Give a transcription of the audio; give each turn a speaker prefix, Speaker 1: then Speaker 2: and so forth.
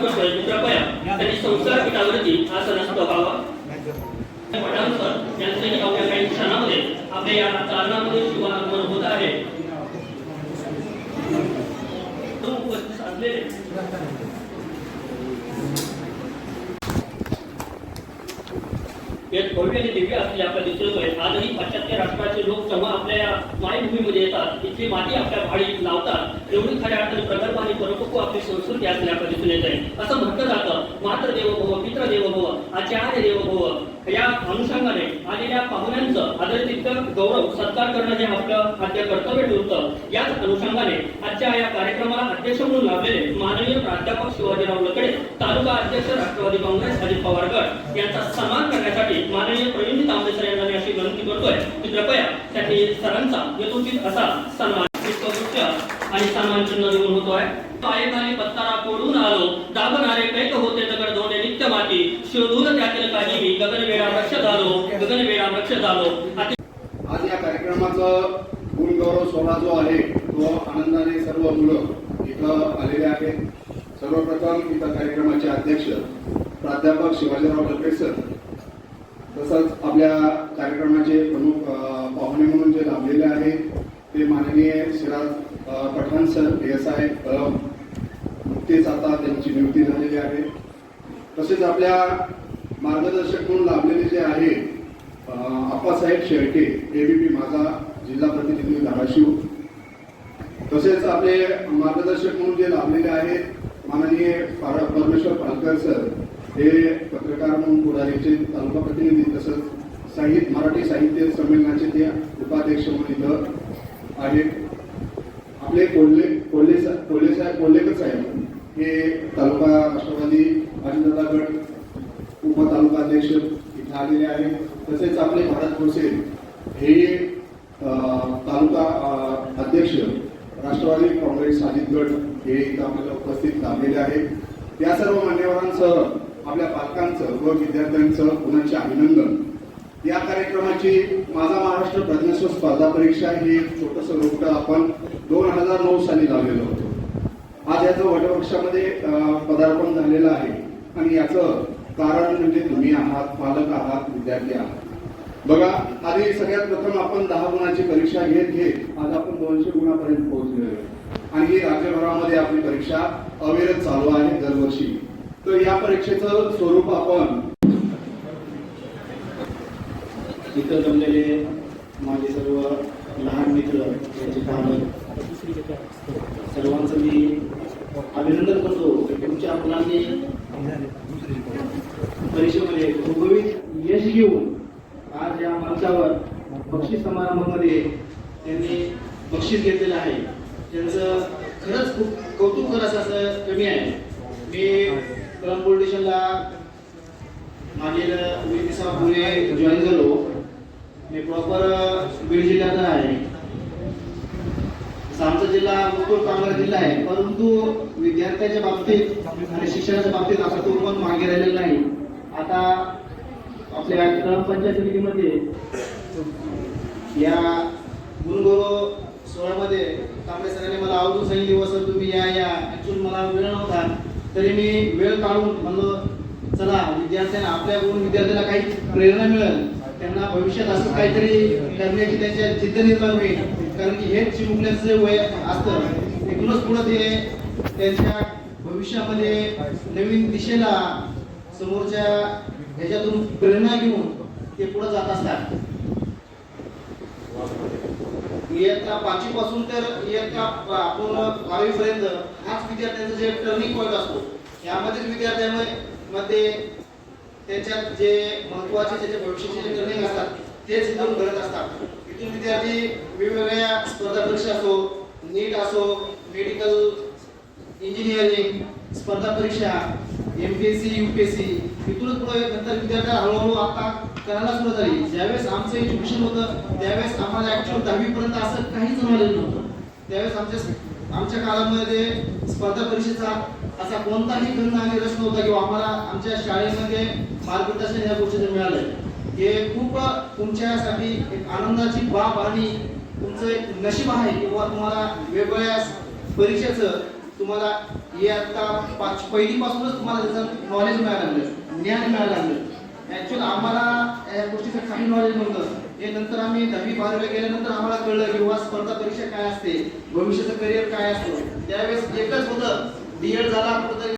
Speaker 1: करतोय की कृपया त्यांनी संसार पीठावरती आसनस्थ व्हावं पठाणकर यांचंही अवघ्या काही क्षणामध्ये आपल्या या होत आहे उपस्थित असलेले भव्य आणि दिव्य असलेले आपल्या आजही पाश्चात्य राष्ट्राचे लोक जेव्हा आपल्या या मायभूमीमध्ये येतात इथली माती आपल्या भाडीत लावतात एवढी खऱ्या अर्थाने आपली संस्कृती असल्या दिसून येत आहे. असं म्हटलं जातं मात्र देवभव पित्र देवभव आचार्य देवभव या अनुषंगाने आलेल्या पाहुण्यांचं आदरतित्य गौरव सत्कार करणं जे आपलं आद्य कर्तव्य ठरतं याच अनुषंगाने आजच्या या कार्यक्रमाला अध्यक्ष म्हणून लाभलेले माननीय प्राध्यापक शिवाजीराव लकडे तालुका अध्यक्ष राष्ट्रवादी काँग्रेस अजित पवार गट यांचा सन्मान करण्यासाठी माननीय प्रवीण तांबे सर यांना मी अशी विनंती करतोय की कृपया त्यांनी सरांचा यथोचित असा सन्मान आणि सन्मान चिन्ह देऊन होतो आहे पायखाली पत्तारा पडून आलो. दाबणारे कैक होते दगड दोंडे नित्य माती. शोधून त्यातील काही मी गगनवेळा वृक्ष झालो. गगनवेळा वृक्ष झालो.
Speaker 2: आज या कार्यक्रमाचा गुणगौरव सोहळा जो आहे तो आनंदाने सर्व मुलं इथं आलेले आहेत. सर्वप्रथम इथं कार्यक्रमाचे अध्यक्ष प्राध्यापक शिवाजीराव ढकरे सर तसंच आपल्या कार्यक्रमाचे प्रमुख पाहुणे म्हणून जे लाभलेले आहेत ते माननीय Siraj Pathan sir S I नुकतेच आता त्यांची नियुक्ती झालेली आहे. तसेच आपल्या मार्गदर्शक म्हणून लाभलेले जे आहे आप्पासाहेब शेळके एबीपी माझा जिल्हा प्रतिनिधी धाराशिव. तसेच आपले मार्गदर्शक म्हणून जे लाभलेले आहेत माननीय परमेश्वर पालकर सर हे पत्रकार म्हणून पुढारीचे तालुका प्रतिनिधी तसंच साहित्य मराठी साहित्य संमेलनाचे ते उपाध्यक्ष म्हणून इथं आहेत. आपले कोल्हे कोल्हे सा- कोल्हे साहेब कोल्हेकर साहेब. हे तालुका राष्ट्रवादी अजितदादा गट उपतालुका अध्यक्ष इथे आलेले आहे. तसेच आपले भारत भोसे हे तालुका अध्यक्ष राष्ट्रवादी काँग्रेस अजित गट हे इथं आपल्याला उपस्थित लाभलेले आहेत या सर्व मान्यवरांसह आपल्या पालकांचं व विद्यार्थ्यांचं पुनश्च अभिनंदन. या कार्यक्रमाची माझा महाराष्ट्र प्रज्ञास्व स्पर्धा परीक्षा हे एक छोटंसं रोपटं आपण दोन हजार नऊ साली लावलेलं होतं. याचं वटवृक्षामध्ये पदार्पण झालेलं आहे. आणि याचं कारण म्हणजे तुम्ही आहात पालक आहात विद्यार्थी आहात. बघा आधी सगळ्यात प्रथम आपण दहा गुणाची परीक्षा घेत घेत आज आपण दोनशे गुणापर्यंत पोहोचलेलो आणि ही राज्यभरामध्ये आपली परीक्षा अविरत चालू आहे दरवर्षी. तर या परीक्षेचं स्वरूप आपण
Speaker 3: इथं जमलेले माझे सर्व लहान मित्र त्यांचे पालक अभिनंदन करतो. तुमच्या मुलांनी परीक्षेमध्ये घवघवीत यश घेऊन आज या मंचावर बक्षीस समारंभामध्ये त्यांनी बक्षीस घेतलेलं आहे. त्यांचं खरंच खूप कौतुक करत असं कमी आहे. मी कलम पोलिटिशनला मागील वीस दिवसापूर्वी जॉईन झालो. मी प्रॉपर बीड जिल्ह्यात आहे. आमचा जिल्हा मुकुल कामगार जिल्हा आहे. परंतु विद्यार्थ्यांच्या बाबतीत आणि शिक्षणाच्या बाबतीत असा तो पण मागे राहिलेला नाही. आता आपल्या ग्रामपंचायत समितीमध्ये या गुणगौरव सोहळ्यामध्ये कांबळे सरांनी मला आवर्जून सांगितले व सर तुम्ही या या. ॲक्च्युअल मला वेळ नव्हता. तरी मी वेळ काढून म्हणलं चला विद्यार्थ्यांना आपल्याकडून विद्यार्थ्यांना काही प्रेरणा मिळेल. त्यांना भविष्यात असं काहीतरी करण्याची त्यांच्या जिद्द निर्माण होईल. कारण की हेच चिमुकल्याचं जे वय असतं एकूणच पुढं ते त्यांच्या भविष्यामध्ये नवीन दिशेला समोरच्या ह्याच्यातून प्रेरणा घेऊन ते पुढे जात असतात. इयत्ता पाचवी पासून तर इयत्ता आपण बारावी पर्यंत हाच विद्यार्थ्यांचा जे टर्निंग पॉईंट असतो यामध्येच विद्यार्थ्यांमध्ये त्याच्यात जे महत्त्वाचे त्याचे भविष्याचे जे निर्णय असतात तेच इथून घडत असतात. इथून विद्यार्थी वेगवेगळ्या स्पर्धा परीक्षा असो नीट असो मेडिकल इंजिनिअरिंग स्पर्धा परीक्षा M P S C U P इथूनच पुढे नंतर विद्यार्थ्यांना हळूहळू आता करायला सुरुवात झाली. ज्यावेळेस आमचं एज्युकेशन होतं त्यावेळेस आम्हाला ऍक्च्युअल दहावीपर्यंत असं काहीच झालेलं नव्हतं. त्यावेळेस आमच्या आमच्या काळामध्ये स्पर्धा परीक्षेचा असा कोणताही खंड आणि रस नव्हता किंवा आम्हाला आमच्या शाळेमध्ये मार्गदर्शन या गोष्टीचं मिळालंय. हे खूप तुमच्यासाठी एक आनंदाची बाब आणि तुमचं एक नशीब आहे किंवा तुम्हाला वेगवेगळ्या परीक्षेचं तुम्हाला इयत्ता पाच पहिलीपासूनच तुम्हाला त्याचं नॉलेज मिळायला लागलं ज्ञान मिळायला लागलं ॲक्च्युअली आम्हाला या गोष्टीचं काही नॉलेज नव्हतं. हे नंतर आम्ही दहावी बारावीला गेल्यानंतर आम्हाला कळलं की बाबा स्पर्धा परीक्षा काय असते भविष्याचं करिअर काय असतं. त्यावेळेस एकच होतं डीएड झाला कुठंतरी.